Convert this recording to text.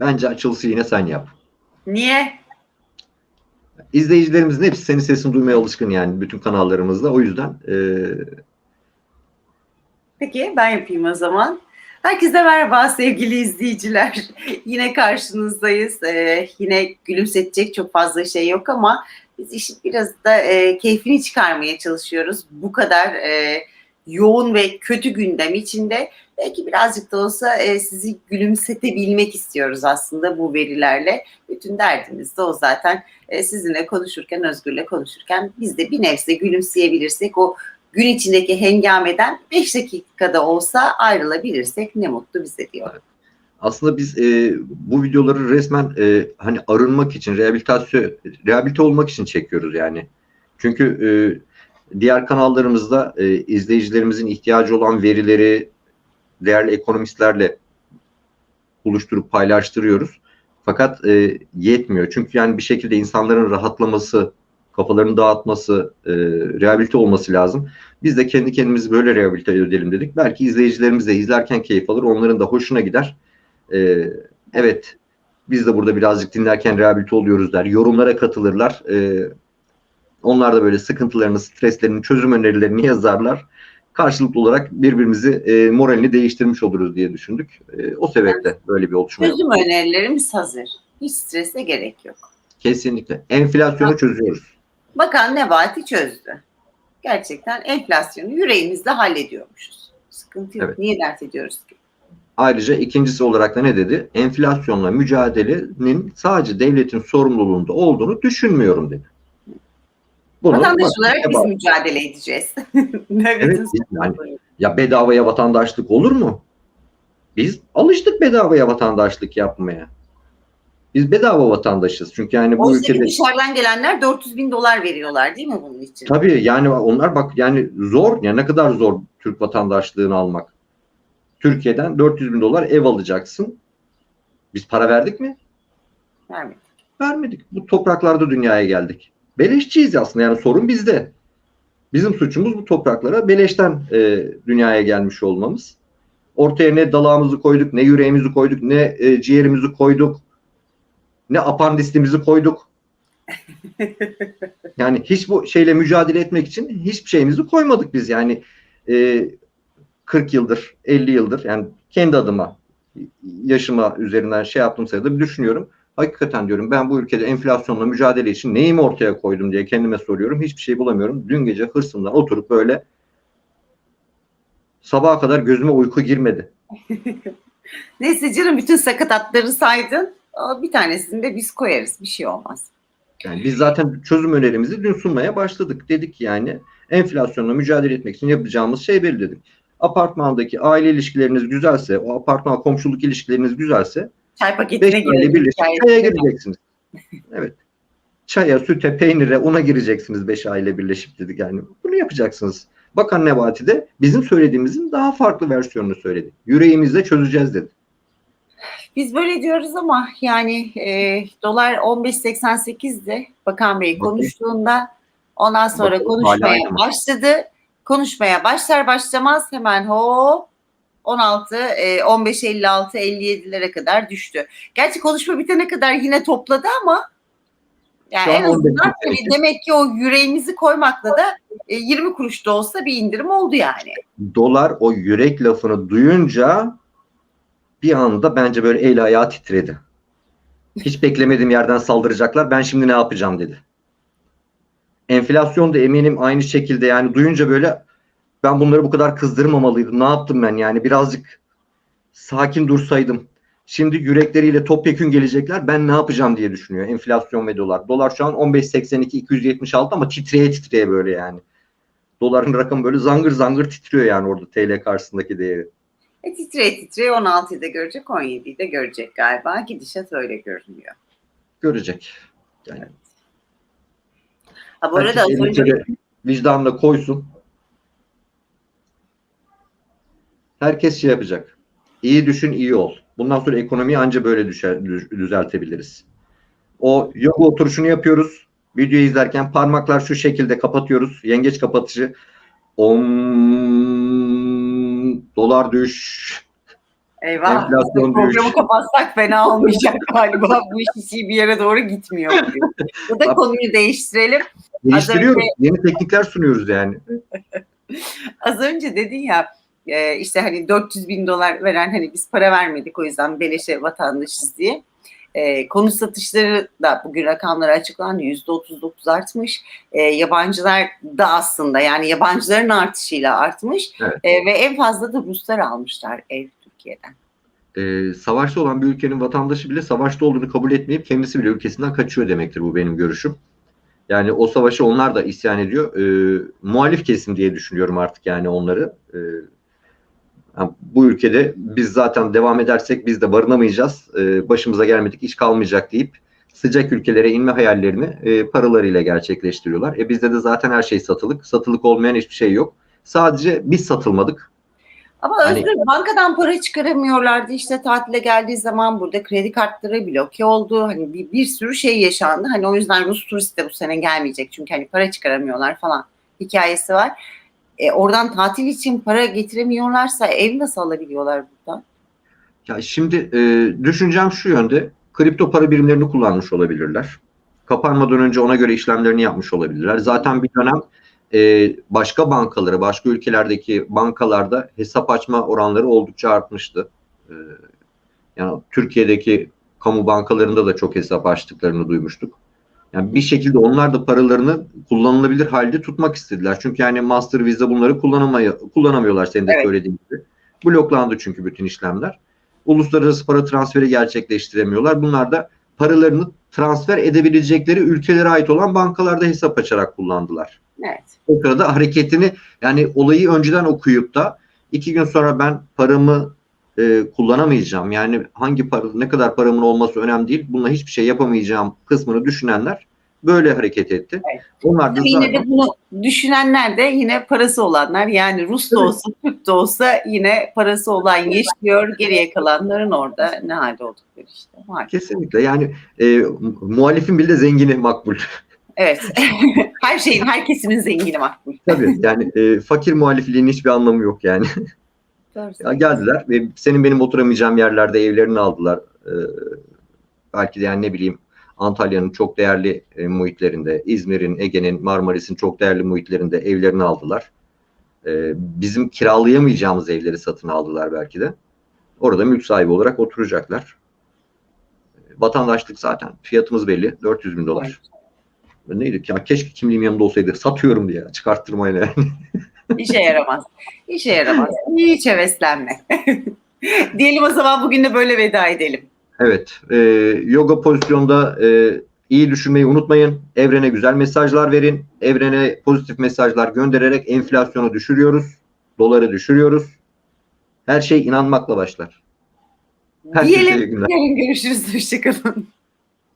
Bence açılışı yine sen yap. Niye? İzleyicilerimizin hepsi senin sesini duymaya alışkın yani bütün kanallarımızda. O yüzden e, Peki ben yapayım o zaman. Herkese merhaba sevgili izleyiciler. yine karşınızdayız. Ee, yine gülümsetecek çok fazla şey yok ama biz işin biraz da e, keyfini çıkarmaya çalışıyoruz. Bu kadar e, yoğun ve kötü gündem içinde belki birazcık da olsa e, sizi gülümsetebilmek istiyoruz aslında bu verilerle. Bütün derdimiz de o zaten. E, sizinle konuşurken, Özgür'le konuşurken biz de bir nebze gülümseyebilirsek o gün içindeki hengameden 5 dakikada olsa ayrılabilirsek ne mutlu bize diyor. aslında biz e, bu videoları resmen e, hani arınmak için, rehabilitasyon, rehabilite olmak için çekiyoruz yani. Çünkü e, diğer kanallarımızda e, izleyicilerimizin ihtiyacı olan verileri değerli ekonomistlerle buluşturup paylaştırıyoruz. Fakat e, yetmiyor. Çünkü yani bir şekilde insanların rahatlaması, kafalarını dağıtması, e, rehabilite olması lazım. Biz de kendi kendimizi böyle rehabilite edelim dedik. Belki izleyicilerimiz de izlerken keyif alır, onların da hoşuna gider. E, evet, biz de burada birazcık dinlerken rehabilite oluyoruz der. Yorumlara katılırlar. E, onlar da böyle sıkıntılarını, streslerini, çözüm önerilerini yazarlar. Karşılıklı olarak birbirimizi e, moralini değiştirmiş oluruz diye düşündük. E, o sebeple böyle bir yaptık. Çözüm önerilerimiz hazır. Hiç strese gerek yok. Kesinlikle. Enflasyonu çözüyoruz. Bakan Nebati çözdü. Gerçekten enflasyonu yüreğimizde hallediyormuşuz. Sıkıntı yok. Evet. Niye dert ediyoruz ki? Ayrıca ikincisi olarak da ne dedi? Enflasyonla mücadelenin sadece devletin sorumluluğunda olduğunu düşünmüyorum dedi. Bunu Vatandaş olarak biz bak- mücadele edeceğiz. Evet, biz yani- Ya bedavaya vatandaşlık olur mu? Biz alıştık bedavaya vatandaşlık yapmaya. Biz bedava vatandaşız. Çünkü yani bu Oysa ülkede dışarıdan gelenler 400 bin dolar veriyorlar değil mi bunun için? tabii yani onlar bak yani zor ya ne kadar zor Türk vatandaşlığını almak. Türkiye'den 400 bin dolar ev alacaksın. Biz para verdik mi? Vermedik. Vermedik. Bu topraklarda dünyaya geldik. Beleşçiyiz aslında yani sorun bizde. Bizim suçumuz bu topraklara beleşten e, dünyaya gelmiş olmamız. Ortaya ne dalağımızı koyduk, ne yüreğimizi koyduk, ne e, ciğerimizi koyduk, ne apandisimizi koyduk. Yani hiç bu şeyle mücadele etmek için hiçbir şeyimizi koymadık biz yani e, 40 yıldır, 50 yıldır yani kendi adıma yaşıma üzerinden şey yaptığım sırada bir düşünüyorum. Hakikaten diyorum ben bu ülkede enflasyonla mücadele için neyimi ortaya koydum diye kendime soruyorum. Hiçbir şey bulamıyorum. Dün gece hırsımdan oturup böyle sabaha kadar gözüme uyku girmedi. Neyse canım bütün sakatatları saydın. Bir tanesini de biz koyarız. Bir şey olmaz. Yani biz zaten çözüm önerimizi dün sunmaya başladık. Dedik yani enflasyonla mücadele etmek için yapacağımız şey belli dedik. Apartmandaki aile ilişkileriniz güzelse, o apartman komşuluk ilişkileriniz güzelse Çay paketine 5 aile girelim. çaya gireceksiniz. Evet. Çaya, süte, peynire, una gireceksiniz 5 aile birleşip dedik yani. Bunu yapacaksınız. Bakan Nebati de bizim söylediğimizin daha farklı versiyonunu söyledi. Yüreğimizle çözeceğiz dedi. Biz böyle diyoruz ama yani e, dolar 15.88'di Bakan Bey konuştuğunda ondan sonra Bakın, konuşmaya başladı. Konuşmaya başlar başlamaz hemen hop 16, e, 15, 56, 57'lere kadar düştü. Gerçi konuşma bitene kadar yine topladı ama yani en azından 15, tabii 88. demek ki o yüreğimizi koymakla da e, 20 kuruş da olsa bir indirim oldu yani. Dolar o yürek lafını duyunca bir anda bence böyle el ayağı titredi. Hiç beklemediğim yerden saldıracaklar. Ben şimdi ne yapacağım dedi. Enflasyon da eminim aynı şekilde yani duyunca böyle ben bunları bu kadar kızdırmamalıydım. Ne yaptım ben yani birazcık sakin dursaydım. Şimdi yürekleriyle topyekün gelecekler. Ben ne yapacağım diye düşünüyor. Enflasyon ve dolar. Dolar şu an 15.82 276 ama titreye titreye böyle yani. Doların rakamı böyle zangır zangır titriyor yani orada TL karşısındaki değeri. E, titreye titreye 16'yı da görecek 17'yi de görecek galiba. Gidişat öyle görünüyor. Görecek. Yani Ha bu arada az önce vicdanla koysun. Herkes şey yapacak. İyi düşün, iyi ol. Bundan sonra ekonomiyi anca böyle düşer, düz- düzeltebiliriz. O yoga oturuşunu yapıyoruz. Videoyu izlerken parmaklar şu şekilde kapatıyoruz. Yengeç kapatışı. Om dolar düş. Eyvah. Enflasyon Programı büyüyüş. kapatsak fena olmayacak galiba. Bu iş hiç bir yere doğru gitmiyor. Bu da konuyu değiştirelim. Geliştiriyoruz. önce- Yeni teknikler sunuyoruz yani. Az önce dedin ya e, işte hani 400 bin dolar veren hani biz para vermedik o yüzden beleşe vatandaşız diye. E, konut satışları da bugün rakamları açıklandı. %39 artmış. E, yabancılar da aslında yani yabancıların artışıyla artmış. Evet. E, ve en fazla da Ruslar almışlar ev Türkiye'den. Ee, savaşta olan bir ülkenin vatandaşı bile savaşta olduğunu kabul etmeyip kendisi bile ülkesinden kaçıyor demektir bu benim görüşüm. Yani o savaşı onlar da isyan ediyor. Ee, muhalif kesim diye düşünüyorum artık yani onları. Ee, yani bu ülkede biz zaten devam edersek biz de barınamayacağız. Ee, başımıza gelmedik iş kalmayacak deyip sıcak ülkelere inme hayallerini e, paralarıyla gerçekleştiriyorlar. E bizde de zaten her şey satılık. Satılık olmayan hiçbir şey yok. Sadece biz satılmadık. Ama Hani- Özgür bankadan para çıkaramıyorlardı işte tatile geldiği zaman burada kredi kartları bloke oldu. Hani bir, bir sürü şey yaşandı. Hani o yüzden Rus turist de bu sene gelmeyecek. Çünkü hani para çıkaramıyorlar falan hikayesi var. E, oradan tatil için para getiremiyorlarsa ev nasıl alabiliyorlar buradan? Ya şimdi e, düşüncem şu yönde. Kripto para birimlerini kullanmış olabilirler. Kapanmadan önce ona göre işlemlerini yapmış olabilirler. Zaten bir dönem e, başka bankaları, başka ülkelerdeki bankalarda hesap açma oranları oldukça artmıştı. E, yani Türkiye'deki kamu bankalarında da çok hesap açtıklarını duymuştuk. Yani bir şekilde onlar da paralarını kullanılabilir halde tutmak istediler. Çünkü yani Master Visa bunları kullanamay kullanamıyorlar senin de Evet. söylediğin gibi. Bloklandı çünkü bütün işlemler. Uluslararası para transferi gerçekleştiremiyorlar. Bunlar da paralarını transfer edebilecekleri ülkelere ait olan bankalarda hesap açarak kullandılar. Evet. O sırada hareketini yani olayı önceden okuyup da iki gün sonra ben paramı e, kullanamayacağım. Yani hangi para, ne kadar paramın olması önemli değil. Bununla hiçbir şey yapamayacağım kısmını düşünenler böyle hareket etti. Evet. Onlar da yine zaten de bunu düşünenler de yine parası olanlar yani Rus da olsa Türk de olsa yine parası olan yaşıyor. Geriye kalanların orada ne halde oldukları işte. Maalesef. kesinlikle yani e, muhalifin bile zengini makbul. Evet. Her şeyin, her kesimin zengini makbul. Tabii yani e, fakir muhalifliğin hiçbir anlamı yok yani. Ya geldiler ve senin benim oturamayacağım yerlerde evlerini aldılar. Ee, belki de yani ne bileyim Antalya'nın çok değerli e, muhitlerinde, İzmir'in, Ege'nin, Marmaris'in çok değerli muhitlerinde evlerini aldılar. Ee, bizim kiralayamayacağımız evleri satın aldılar belki de. Orada mülk sahibi olarak oturacaklar. Vatandaşlık zaten. Fiyatımız belli. 400 bin dolar. Neydi? Ya keşke kimliğim yanımda olsaydı. Satıyorum diye. Çıkarttırmayla yani. İşe yaramaz. İşe yaramaz. Hiç heveslenme. Diyelim o zaman bugün de böyle veda edelim. Evet, e, yoga pozisyonda e, iyi düşünmeyi unutmayın. Evrene güzel mesajlar verin. Evrene pozitif mesajlar göndererek enflasyonu düşürüyoruz. Doları düşürüyoruz. Her şey inanmakla başlar. İyi Diyelim günler. yarın görüşürüz. Hoşçakalın.